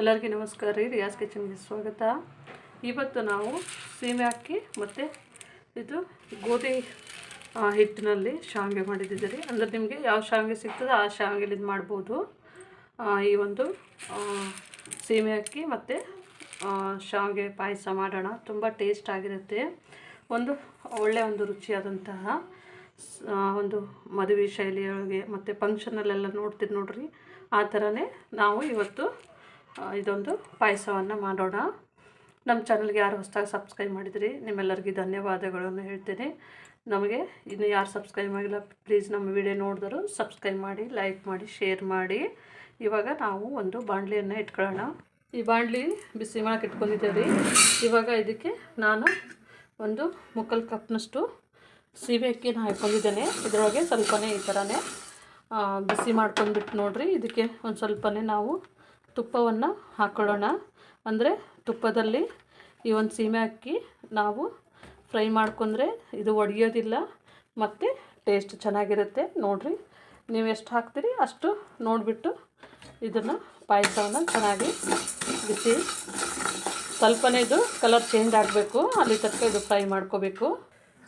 ಎಲ್ಲರಿಗೂ ನಮಸ್ಕಾರ ರೀ. ರಿಯಾಸ್ ಕಿಚನ್ಗೆ ಸ್ವಾಗತ. ಇವತ್ತು ನಾವು ಸೀಮೆ ಅಕ್ಕಿ ಮತ್ತು ಇದು ಗೋಧಿ ಹಿಟ್ಟಿನಲ್ಲಿ ಶಾವಿಗೆ ಮಾಡಿದ್ದಿದ್ದೀರಿ ಅಂದರೆ ನಿಮಗೆ ಯಾವ ಶಾವಿಗೆ ಸಿಗ್ತದೆ ಆ ಶಾವಿಗೆಲಿ ಇದು ಮಾಡ್ಬೋದು. ಈ ಒಂದು ಸೀಮೆ ಅಕ್ಕಿ ಮತ್ತು ಶಾವಿಗೆ ಪಾಯಸ ಮಾಡೋಣ. ತುಂಬ ಟೇಸ್ಟ್ ಆಗಿರುತ್ತೆ. ಒಂದು ಒಳ್ಳೆಯ ಒಂದು ರುಚಿಯಾದಂತಹ ಒಂದು ಮದುವೆ ಶೈಲಿಯೊಳಗೆ ಮತ್ತು ಫಂಕ್ಷನಲ್ಲೆಲ್ಲ ನೋಡ್ತೀರಿ ನೋಡ್ರಿ. ಆ ಥರನೇ ನಾವು ಇವತ್ತು ಇದೊಂದು ಪಾಯಸವನ್ನು ಮಾಡೋಣ. ನಮ್ಮ ಚಾನಲ್ಗೆ ಯಾರು ಹೊಸದಾಗಿ ಸಬ್ಸ್ಕ್ರೈಬ್ ಮಾಡಿದ್ರಿ, ನಿಮ್ಮೆಲ್ಲರಿಗೂ ಧನ್ಯವಾದಗಳನ್ನು ಹೇಳ್ತೀನಿ. ನಮಗೆ ಇನ್ನು ಯಾರು ಸಬ್ಸ್ಕ್ರೈಬ್ ಆಗಿಲ್ಲ, ಪ್ಲೀಸ್ ನಮ್ಮ ವಿಡಿಯೋ ನೋಡಿದ್ರು ಸಬ್ಸ್ಕ್ರೈಬ್ ಮಾಡಿ, ಲೈಕ್ ಮಾಡಿ, ಶೇರ್ ಮಾಡಿ. ಇವಾಗ ನಾವು ಒಂದು ಬಾಣಲಿಯನ್ನು ಇಟ್ಕೊಳ್ಳೋಣ. ಈ ಬಾಣಲಿ ಬಿಸಿ ಮಾಡಕ್ಕೆ ಇಟ್ಕೊಂಡಿದ್ದೇವೆ ಇವಾಗ ಇದಕ್ಕೆ ನಾನು ಒಂದು ಮುಕ್ಕಲ್ ಕಪ್ನಷ್ಟು ಸೀಬೆ ಅಕ್ಕಿನ ಹಾಕ್ಕೊಂಡಿದ್ದೇನೆ ಇದರೊಳಗೆ ಸ್ವಲ್ಪನೇ ಈ ಥರನೇ ಬಿಸಿ ಮಾಡ್ಕೊಂಡ್ಬಿಟ್ಟು ನೋಡಿರಿ. ಇದಕ್ಕೆ ಒಂದು ಸ್ವಲ್ಪನೇ ನಾವು ತುಪ್ಪವನ್ನು ಹಾಕ್ಕೊಳ್ಳೋಣ ಅಂದರೆ ತುಪ್ಪದಲ್ಲಿ ಈ ಒಂದು ಸೀಮೆ ಅಕ್ಕಿ ನಾವು ಫ್ರೈ ಮಾಡ್ಕೊಂಡ್ರೆ ಇದು ಒಡೆಯೋದಿಲ್ಲ, ಮತ್ತು ಟೇಸ್ಟ್ ಚೆನ್ನಾಗಿರುತ್ತೆ. ನೋಡಿರಿ, ನೀವು ಎಷ್ಟು ಹಾಕ್ತೀರಿ ಅಷ್ಟು ನೋಡಿಬಿಟ್ಟು ಇದನ್ನು ಪಾಯಸವನ್ನು ಚೆನ್ನಾಗಿ ಬಿಸಿ. ಸ್ವಲ್ಪನೇ ಇದು ಕಲರ್ ಚೇಂಜ್ ಆಗಬೇಕು, ಅಲ್ಲಿ ತಕ್ಕ ಇದು ಫ್ರೈ ಮಾಡ್ಕೋಬೇಕು.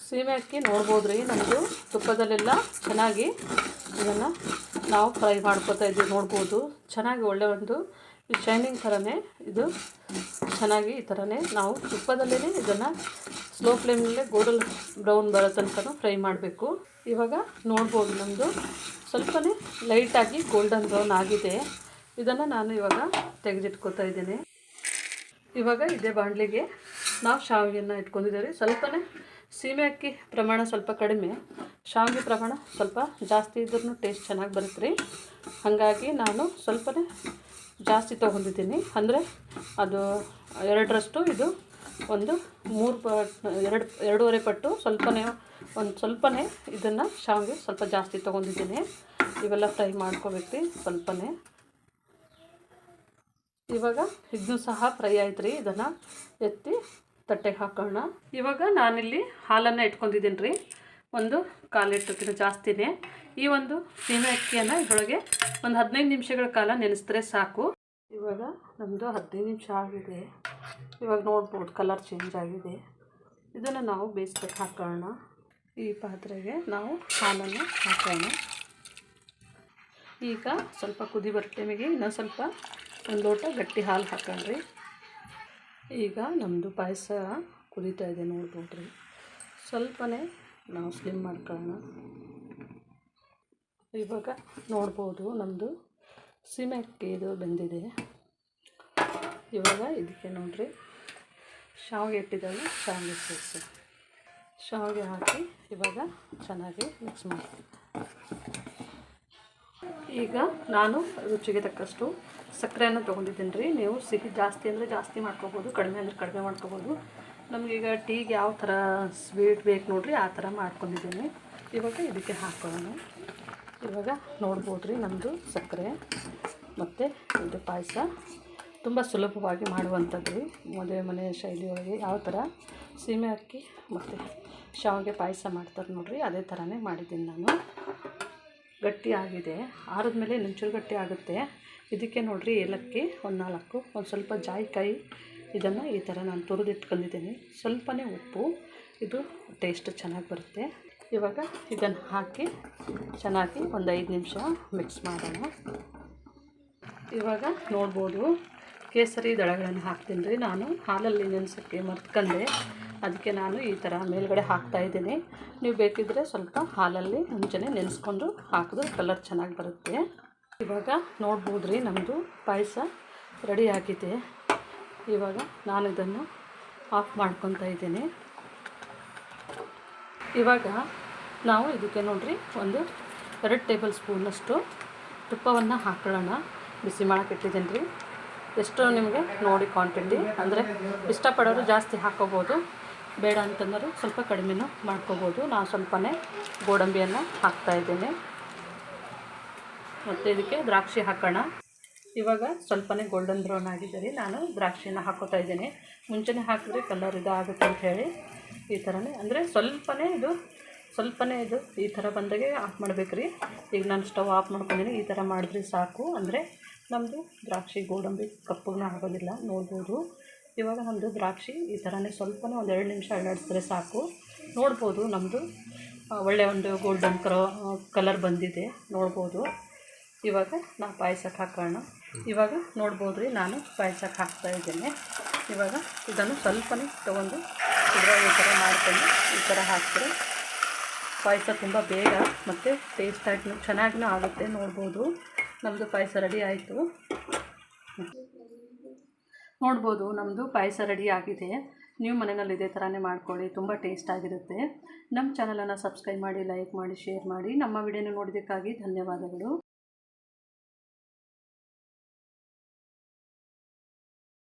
ಸೀಮೆ ಅಕ್ಕಿ ನೋಡ್ಬೋದು ರೀ ನಮ್ಮದು ತುಪ್ಪದಲ್ಲೆಲ್ಲ ಚೆನ್ನಾಗಿ ಇದನ್ನು ನಾವು ಫ್ರೈ ಮಾಡ್ಕೊತಾ ಇದ್ದೀವಿ, ನೋಡ್ಬೋದು. ಚೆನ್ನಾಗಿ ಒಳ್ಳೆ ಒಂದು ಶೈನಿಂಗ್ ಥರನೇ ಇದು. ಚೆನ್ನಾಗಿ ಈ ಥರನೇ ನಾವು ತುಪ್ಪದಲ್ಲೇ ಇದನ್ನು ಸ್ಲೋ ಫ್ಲೇಮಲ್ಲೇ ಗೋಲ್ಡನ್ ಬ್ರೌನ್ ಬರೋ ತನಕ ಫ್ರೈ ಮಾಡಬೇಕು. ಇವಾಗ ನೋಡ್ಬೋದು ನಮ್ಮದು ಸ್ವಲ್ಪನೇ ಲೈಟಾಗಿ ಗೋಲ್ಡನ್ ಬ್ರೌನ್ ಆಗಿದೆ. ಇದನ್ನು ನಾನು ಇವಾಗ ತೆಗೆದಿಟ್ಕೋತಾ ಇದ್ದೀನಿ. ಇವಾಗ ಇದೇ ಬಾಣಲಿಗೆ ನಾವು ಶಾವಿಗೆಯನ್ನು ಇಟ್ಕೊಂಡಿದ್ದೀವಿ. ಸ್ವಲ್ಪನೇ ಸೀಮೆ ಅಕ್ಕಿ ಪ್ರಮಾಣ ಸ್ವಲ್ಪ ಕಡಿಮೆ, ಶಾವಿಗೆ ಪ್ರಮಾಣ ಸ್ವಲ್ಪ ಜಾಸ್ತಿ ಇದ್ರೂ ಟೇಸ್ಟ್ ಚೆನ್ನಾಗಿ ಬರುತ್ತೆ ರೀ ಹಾಗಾಗಿ ನಾನು ಸ್ವಲ್ಪನೇ ಜಾಸ್ತಿ ತೊಗೊಂಡಿದ್ದೀನಿ. ಅಂದರೆ ಅದು ಎರಡರಷ್ಟು ಇದು ಒಂದು ಮೂರು ಪ, ಎರಡು, ಎರಡೂವರೆ ಪಟ್ಟು ಸ್ವಲ್ಪನೇ, ಒಂದು ಸ್ವಲ್ಪನೇ ಇದನ್ನು ಶಾವಿಗೆ ಸ್ವಲ್ಪ ಜಾಸ್ತಿ ತೊಗೊಂಡಿದ್ದೀನಿ. ಇವೆಲ್ಲ ಫ್ರೈ ಮಾಡ್ಕೋಬೇಕು ರೀ ಸ್ವಲ್ಪನೇ. ಇವಾಗ ಇದನ್ನು ಸಹ ಫ್ರೈ ಆಯ್ತು ರೀ ಇದನ್ನು ಎತ್ತಿ ತಟ್ಟೆಗೆ ಹಾಕೋಣ. ಇವಾಗ ನಾನಿಲ್ಲಿ ಹಾಲನ್ನು ಇಟ್ಕೊಂಡಿದ್ದೀನಿ ರೀ ಒಂದು ಕಾಲು ಲೀಟ್ರ್ಕಿಂತ ಜಾಸ್ತಿನೇ. ಈ ಒಂದು ಸೀಮೆ ಅಕ್ಕಿಯನ್ನು ಇದರೊಳಗೆ ಒಂದು ಹದಿನೈದು ನಿಮಿಷಗಳ ಕಾಲ ನೆನೆಸಿದ್ರೆ ಸಾಕು. ಇವಾಗ ನಮ್ಮದು ಹದಿನೈದು ನಿಮಿಷ ಆಗಿದೆ. ಇವಾಗ ನೋಡ್ಬೋದು ಕಲರ್ ಚೇಂಜ್ ಆಗಿದೆ. ಇದನ್ನು ನಾವು ಬೇಯಿಸ್ಬೇಕು, ಹಾಕೋಣ. ಈ ಪಾತ್ರೆಗೆ ನಾವು ಹಾಲನ್ನು ಹಾಕೋಣ. ಈಗ ಸ್ವಲ್ಪ ಕುದಿ ಬರೋ ಟೈಮಿಗೆ ಇನ್ನೊಂದು ಸ್ವಲ್ಪ ಒಂದು ಲೋಟ ಗಟ್ಟಿ ಹಾಲು ಹಾಕೊಂಡ್ರಿ ಈಗ ನಮ್ಮದು ಪಾಯಸ ಕುದೀತಾ ಇದೆ ನೋಡ್ಬೋದ್ರಿ ಸ್ವಲ್ಪನೇ ನಾವು ಸ್ಲಿಮ್ ಮಾಡ್ಕೊಳ್ಳೋಣ. ಇವಾಗ ನೋಡ್ಬೋದು ನಮ್ಮದು ಸೀಮೆ ಇದು ಬೆಂದಿದೆ. ಇವಾಗ ಇದಕ್ಕೆ ನೋಡ್ರಿ, ಶಾವಿಗೆ ಇಟ್ಟಿದ್ದಾವೆ ಶಾವಿಗೆ ಸೇರಿಸಿ. ಶಾವಿಗೆ ಹಾಕಿ ಇವಾಗ ಚೆನ್ನಾಗಿ ಮಿಕ್ಸ್ ಮಾಡ್ತೀನಿ ಈಗ ನಾನು ರುಚಿಗೆ ತಕ್ಕಷ್ಟು ಸಕ್ಕರೆಯನ್ನು ತೊಗೊಂಡಿದ್ದೀನಿ ರೀ. ನೀವು ಸಿಹಿ ಜಾಸ್ತಿ ಅಂದರೆ ಜಾಸ್ತಿ ಮಾಡ್ಕೋಬೋದು, ಕಡಿಮೆ ಅಂದರೆ ಕಡಿಮೆ ಮಾಡ್ಕೋಬೋದು. ನಮಗೀಗ ಟೀಗೆ ಯಾವ ಥರ ಸ್ವೀಟ್ ಬೇಕು ನೋಡಿರಿ, ಆ ಥರ ಮಾಡ್ಕೊಂಡಿದ್ದೀನಿ. ಇವಾಗ ಇದಕ್ಕೆ ಹಾಕೋಣ. ಇವಾಗ ನೋಡ್ಬೋದು ರೀ ನಮ್ಮದು ಸಕ್ಕರೆ ಮತ್ತು ಇದು ಪಾಯಸ. ತುಂಬ ಸುಲಭವಾಗಿ ಮಾಡುವಂಥದ್ದು ರೀ. ಮದುವೆ ಮನೆ ಶೈಲಿಯೊಳಗೆ ಯಾವ ಥರ ಸೀಮೆ ಅಕ್ಕಿ ಮತ್ತು ಶಾವಿಗೆ ಪಾಯಸ ಮಾಡ್ತಾರೆ ನೋಡಿರಿ, ಅದೇ ಥರನೇ ಮಾಡಿದ್ದೀನಿ ನಾನು. ಗಟ್ಟಿ ಆಗಿದೆ. ಆರಿದ್ಮೇಲೆ ಇನ್ನೊಂಚೂರು ಗಟ್ಟಿ ಆಗುತ್ತೆ. ಇದಕ್ಕೆ ನೋಡಿರಿ ಏಲಕ್ಕಿ ಒಂದು ನಾಲ್ಕು, ಒಂದು ಸ್ವಲ್ಪ ಜಾಯಿಕಾಯಿ. ಇದನ್ನು ಈ ಥರ ನಾನು ತುರಿದು ಇಟ್ಕೊಂಡಿದ್ದೀನಿ ಸ್ವಲ್ಪನೇ ಉಪ್ಪು. ಇದು ಟೇಸ್ಟ್ ಚೆನ್ನಾಗಿ ಬರುತ್ತೆ. ಇವಾಗ ಇದನ್ನು ಹಾಕಿ ಚೆನ್ನಾಗಿ ಒಂದು ಐದು ನಿಮಿಷ ಮಿಕ್ಸ್ ಮಾಡೋಣ. ಇವಾಗ ನೋಡ್ಬೋದು ಕೇಸರಿ ದಳಗಳನ್ನು ಹಾಕ್ತೀನಿ ರೀ ನಾನು. ಹಾಲಲ್ಲಿ ನೆನೆಸೋಕ್ಕೆ ಮರ್ತ್ಕೊಂಡೆ. ಅದಕ್ಕೆ ನಾನು ಈ ಥರ ಮೇಲ್ಗಡೆ ಹಾಕ್ತಾ ಇದ್ದೀನಿ. ನೀವು ಬೇಕಿದ್ದರೆ ಸ್ವಲ್ಪ ಹಾಲಲ್ಲಿ ಮುಂಚೆನೆ ನೆನೆಸ್ಕೊಂಡು ಹಾಕಿದ್ರೆ ಕಲರ್ ಚೆನ್ನಾಗಿ ಬರುತ್ತೆ. ಇವಾಗ ನೋಡ್ಬೋದು ರೀ ನಮ್ಮದು ಪಾಯಸ ರೆಡಿ ಆಗಿದೆ. ಇವಾಗ ನಾನು ಇದನ್ನು ಆಫ್ ಮಾಡ್ಕೊತಾ ಇದ್ದೀನಿ. ಇವಾಗ ನಾವು ಇದಕ್ಕೆ ನೋಡಿರಿ, ಒಂದು ಎರಡು ಟೇಬಲ್ ಸ್ಪೂನಷ್ಟು ತುಪ್ಪವನ್ನು ಹಾಕೊಳ್ಳೋಣ. ಬಿಸಿ ಮಾಡೋಕೆ ಇಟ್ಟಿದ್ದೀನಿ ರೀ ಎಷ್ಟು ನಿಮಗೆ ನೋಡಿ ಕ್ವಾಂಟಿಟಿ ಅಂದರೆ ಇಷ್ಟಪಡೋರು ಜಾಸ್ತಿ ಹಾಕೋಬೋದು. ಬೇಡ ಅಂತಂದ್ರೆ ಸ್ವಲ್ಪ ಕಡಿಮೆನೂ ಮಾಡ್ಕೋಬೋದು. ನಾನು ಸ್ವಲ್ಪನೇ ಗೋಡಂಬಿಯನ್ನು ಇದ್ದೇನೆ. ಮತ್ತು ಇದಕ್ಕೆ ದ್ರಾಕ್ಷಿ ಹಾಕೋಣ. ಇವಾಗ ಸ್ವಲ್ಪನೇ ಗೋಲ್ಡನ್ ಬ್ರೌನ್ ಆಗಿದ್ದರೆ ನಾನು ದ್ರಾಕ್ಷಿನ ಹಾಕೋತಾ ಇದ್ದೀನಿ. ಮುಂಚೆನೇ ಹಾಕಿದ್ರೆ ಕಲರ್ ಇದಾಗುತ್ತೆ ಅಂತ ಹೇಳಿ ಈ ಥರನೇ. ಅಂದರೆ ಸ್ವಲ್ಪನೇ ಇದು ಸ್ವಲ್ಪನೇ ಇದು ಈ ಥರ ಬಂದಾಗೆ ಆಫ್ ಮಾಡ್ಬೇಕು ರೀ ಈಗ ನಾನು ಸ್ಟವ್ ಆಫ್ ಮಾಡ್ಕೊಂಡಿನಿ ಈ ಥರ ಮಾಡಿದ್ರೆ ಸಾಕು. ಅಂದರೆ ನಮ್ಮದು ದ್ರಾಕ್ಷಿ ಗೋಡಂಬಿ ಕಪ್ಪುನ ಆಗೋದಿಲ್ಲ. ನೋಡ್ಬೋದು. ಇವಾಗ ನಮ್ಮದು ದ್ರಾಕ್ಷಿ, ಈ ಥರನೇ ಸ್ವಲ್ಪನೇ ಒಂದು ಎರಡು ನಿಮಿಷ ಅಲ್ಲಾಡಿಸಿದ್ರೆ ಸಾಕು. ನೋಡ್ಬೋದು ನಮ್ಮದು ಒಳ್ಳೆಯ ಒಂದು ಗೋಲ್ಡನ್ ಕರ ಕಲರ್ ಬಂದಿದೆ. ನೋಡ್ಬೋದು. ಇವಾಗ ನಾವು ಪಾಯಸಕ್ಕೆ ಹಾಕೋಣ. ಇವಾಗ ನೋಡ್ಬೋದು ರೀ ನಾನು ಪಾಯಸಕ್ಕೆ ಹಾಕ್ತಾ ಇದ್ದೇನೆ. ಇವಾಗ ಇದನ್ನು ಸ್ವಲ್ಪನೇ ತೊಗೊಂಡು ಇದರ ಈ ಥರ ಮಾಡ್ಕೊಂಡು ಈ ಥರ ಹಾಕಿದ್ರೆ ಪಾಯಸ ತುಂಬ ಬೇಗ ಮತ್ತು ಟೇಸ್ಟಾಗಿ ಚೆನ್ನಾಗಿನೂ ಆಗುತ್ತೆ. ನೋಡ್ಬೋದು. ನಮ್ಮದು ಪಾಯಸ ರೆಡಿ ಆಯಿತು. ನೋಡ್ಬೋದು ನಮ್ಮದು ಪಾಯಸ ರೆಡಿ ಆಗಿದೆ. ನೀವು ಮನೆಯಲ್ಲಿ ಇದೇ ಥರನೇ ಮಾಡ್ಕೊಳ್ಳಿ, ತುಂಬ ಟೇಸ್ಟ್ ಆಗಿರುತ್ತೆ. ನಮ್ಮ ಚಾನಲನ್ನು ಸಬ್ಸ್ಕ್ರೈಬ್ ಮಾಡಿ ಲೈಕ್ ಮಾಡಿ ಶೇರ್ ಮಾಡಿ. ನಮ್ಮ ವಿಡಿಯೋನ ನೋಡಿದ್ದಕ್ಕಾಗಿ ಧನ್ಯವಾದಗಳು.